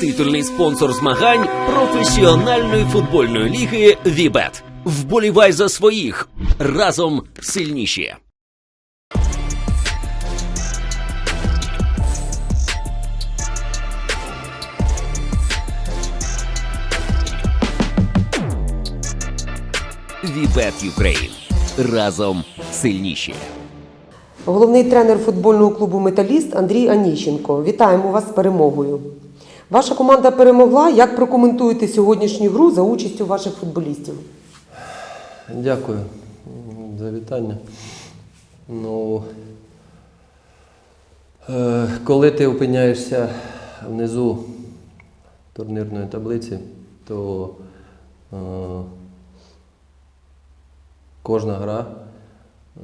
Титульний спонсор змагань професіональної футбольної ліги Вібет. Вболівай за своїх разом сильніші. Вібет Юкрейн. Разом сильніші. Головний тренер футбольного клубу Металіст Андрій Аніщенко. Вітаємо вас з перемогою. Ваша команда перемогла. Як прокоментуєте сьогоднішню гру за участю ваших футболістів? Дякую за вітання. Ну, е, коли ти опиняєшся внизу турнірної таблиці, то е, кожна гра е,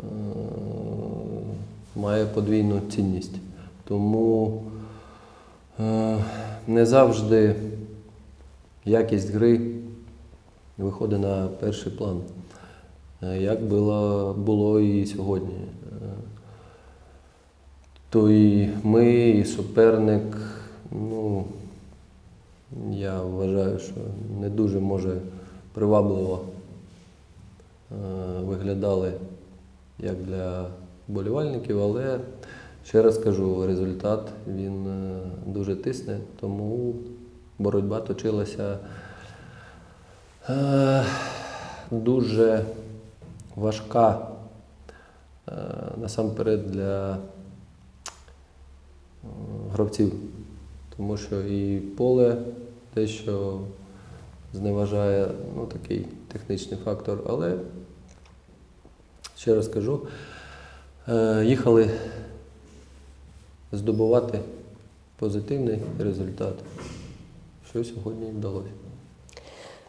має подвійну цінність. Тому е, не завжди якість гри виходить на перший план. Е, Як було, було і сьогодні. Е, То і ми, і суперник, ну, я вважаю, що не дуже може привабливо е, виглядали як для вболівальників, але ще раз кажу, результат він е, дуже тисне, тому боротьба точилася е, дуже важка е, насамперед для гравців, тому що і поле дещо зневажає ну, такий технічний фактор, але ще раз кажу, їхали здобувати позитивний результат, що сьогодні вдалося.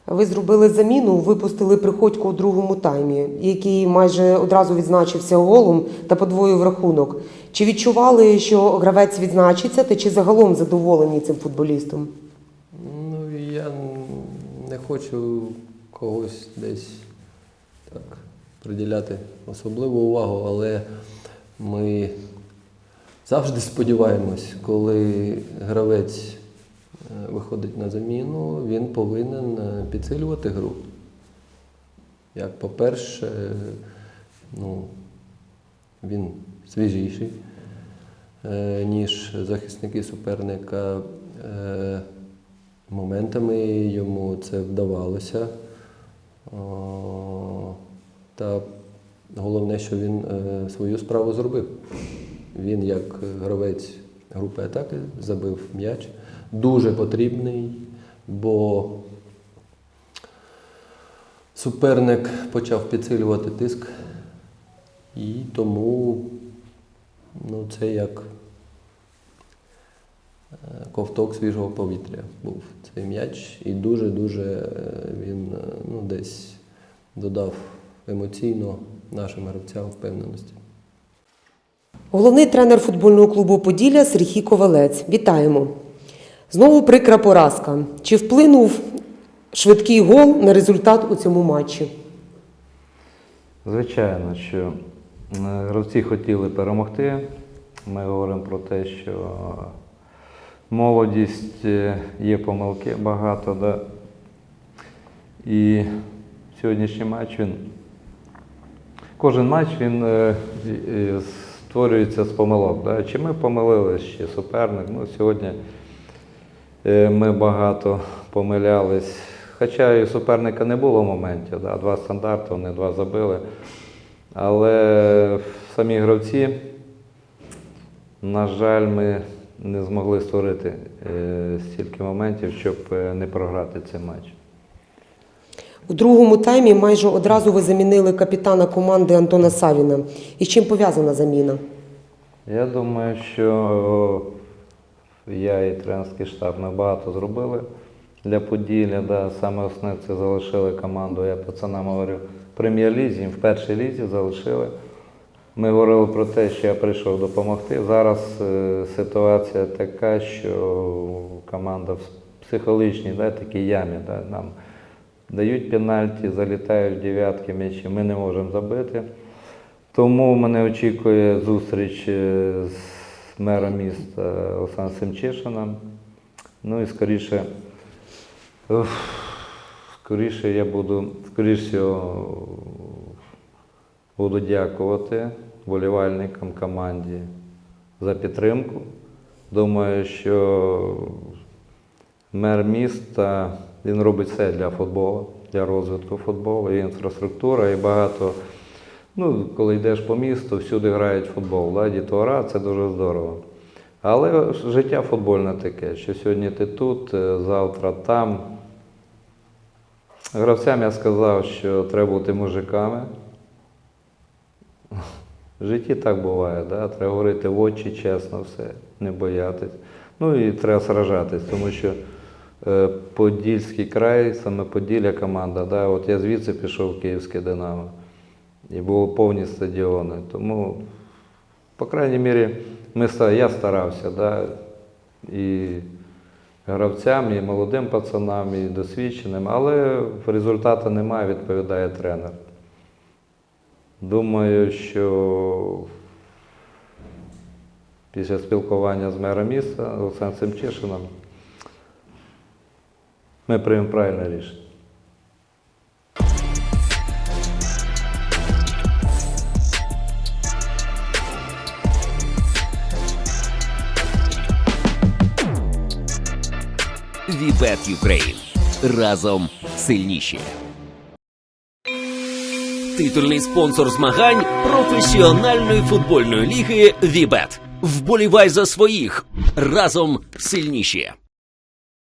Ви зробили заміну, випустили приходько у другому таймі, який майже одразу відзначився голом та подвоїв рахунок. Чи відчували, що гравець відзначиться, та чи загалом задоволені цим футболістом? Ну, я не хочу когось десь так приділяти особливу увагу, але ми завжди сподіваємось, коли гравець е, виходить на заміну, він повинен е, підсилювати гру. Як по-перше, ну, він свіжіший, е, ніж захисники суперника. Моментами йому це вдавалося. Та головне, що він свою справу зробив. Він, як гравець групи атаки, забив м'яч. Дуже потрібний, бо суперник почав підсилювати тиск, і тому ну, це як е, ковток свіжого повітря був цей м'яч, і дуже-дуже е, він е, ну, десь додав емоційно нашим гравцям впевненості. Головний тренер футбольного клубу Поділля Сергій Ковалець. Вітаємо. Знову прикра поразка. Чи вплинув швидкий гол на результат у цьому матчі? Звичайно, що е, гравці хотіли перемогти. Ми говоримо про те, що молодість е, є помилки багато. Да? І сьогоднішній матч він. Кожен матч він е, і створюється з помилок. Да? Чи ми помилились, чи суперник. Ну, сьогодні е, ми багато помилялись. Хоча і суперника не було в моментів, да? два стандарти, вони два забили. Але самі гравці, на жаль, ми не змогли створити е, стільки моментів, щоб е, не програти цей матч. У другому таймі майже одразу ви замінили капітана команди Антона Савіна. І з чим пов'язана заміна? Я думаю, що я і тренерський штаб ми багато зробили для Поділля. Да. Саме основне це залишили команду. Я пацанам говорю, в прем'єр-лізі, в першій лізі залишили. Ми говорили про те, що я прийшов допомогти. Зараз е, ситуація така, що команда в психологічній да, такій ямі. Да, нам дають пенальті, залітають дев'ятки м'ячі, ми не можемо забити. Тому мене очікує зустріч е, з мером міста Олександром Семчишином. Ну і скоріше, скоріше я буду, скоріше буду дякувати болівальникам команді за підтримку. Думаю, що мер міста він робить все для футболу, для розвитку футболу, і інфраструктура, і багато. Ну, коли йдеш по місту, всюди грають футбол. Да? Дітвора це дуже здорово. Але життя футбольне таке, що сьогодні ти тут, е, завтра там. Гравцям я сказав, що треба бути мужиками. В житті так буває, да? треба говорити в очі чесно все, не боятись. Ну і треба сражатись, тому що Подільський край, саме Поділля команда, да? от я звідси пішов в Київське Динамо. І було повні стадіони. Тому, по крайній мірі, ми, я старався, да? і гравцям, і молодим пацанам, і досвідченим, але результату немає, відповідає тренер. Думаю, що після спілкування з мером міста Олександром Семчишином ми приймемо правильне рішення. Вібет Юкрейн. Разом сильніші. Титульний спонсор змагань професіональної футбольної ліги Вібет. Вболівай за своїх. Разом сильніші.